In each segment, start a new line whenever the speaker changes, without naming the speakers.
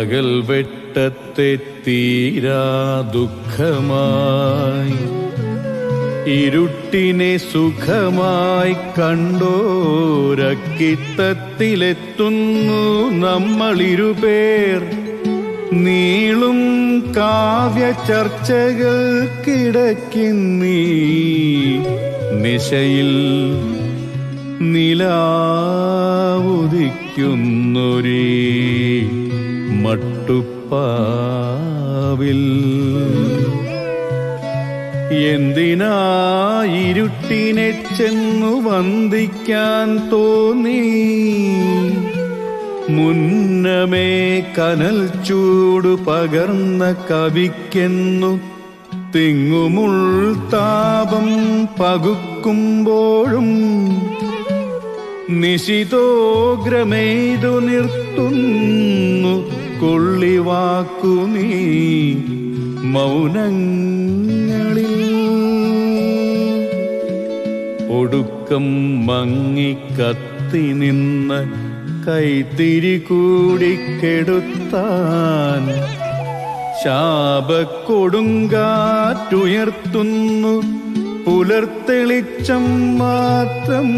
പകൽ വെട്ടത്തെ തീരാ ദുഃഖമായി. ഇരുട്ടിനെ സുഖമായി കണ്ടോരക്കിത്തത്തിലെത്തുന്നു നമ്മളിരുപേർ. നീളും കാവ്യ ചർച്ചകൾക്കിടയ്ക്കുന്നീ നിശയിൽ നിലാവുദിക്കുന്നൊരേ. മട്ടുപ്പാവിൽ എന്തിനായിരുട്ടിനെ ചെന്നു വന്ദിക്കാൻ തോന്നി? മുന്നമേ കനൽ ചൂട് പകർന്ന കവിക്കെന്നു തിങ്ങുമുൾ താപം പകുക്കുമ്പോഴും നിശിതോഗ്രമെയ്തു നിർത്തുന്നു കൊള്ളിവാക്കു നീ മൗനങ്ങളിൽ. ഒടുക്കം മങ്ങിക്കത്തി നിന്ന് കൈത്തിരി കൂടിക്കെടുത്താൻ ശാപക്കൊടുങ്കാറ്റുയർത്തുന്നു പുലർത്തെളിച്ചം മാത്രം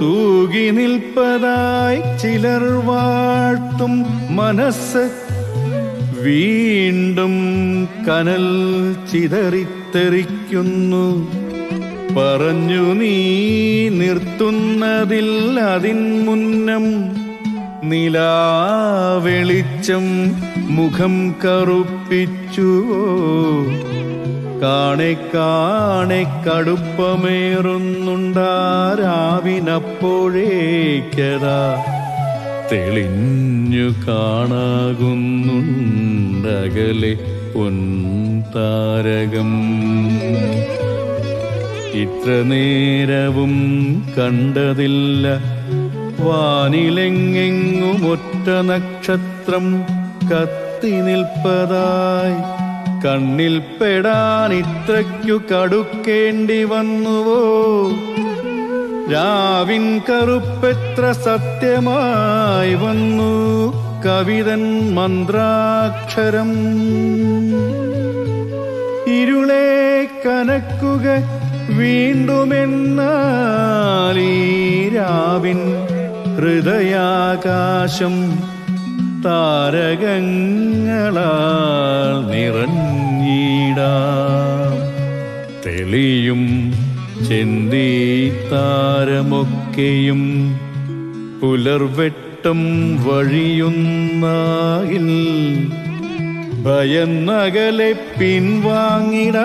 തൂകി നിൽപ്പതായി ചിലർ വാഴ്ത്തും മനസ്സ്. വീണ്ടും കനൽ ചിതറിത്തെറിക്കുന്നു. പറഞ്ഞു നീ നിർത്തുന്നതിൽ അതിൻ മുന്നം നിലാവെളിച്ചം മുഖം കറുപ്പിച്ചുവോ കാണെ കാണെ കടുപ്പമേറുന്നുണ്ടാരാവിനപ്പോഴേക്കതാ തെളിഞ്ഞു കാണാകുന്നുണ്ടകലെ പൊൻതാരകം. ഇത്ര നേരവും കണ്ടതില്ല. വാനിലെങ്ങെങ്ങുമൊറ്റ നക്ഷത്രം കത്തി നിൽപ്പതായി. കണ്ണിൽ പെടാൻ ഇത്രയ്ക്കു കടുക്കേണ്ടി വന്നുവോ? രാവിൻ കറുപ്പെത്ര സത്യമായി വന്നു? കവിതൻ മന്ത്രാക്ഷരം. ഇരുളെ കനക്കുക വീണ്ടുമെന്നാലീ ഈ രാവിൻ ഹൃദയാകാശം താരകങ്ങളാൽ നിറഞ്ഞിടാം. തെളിയും ചെന്തി താരമൊക്കെയും പുലർവെട്ടം വഴിയുന്നായിൽ ഭയന്നകലെ പിൻവാങ്ങിടാം.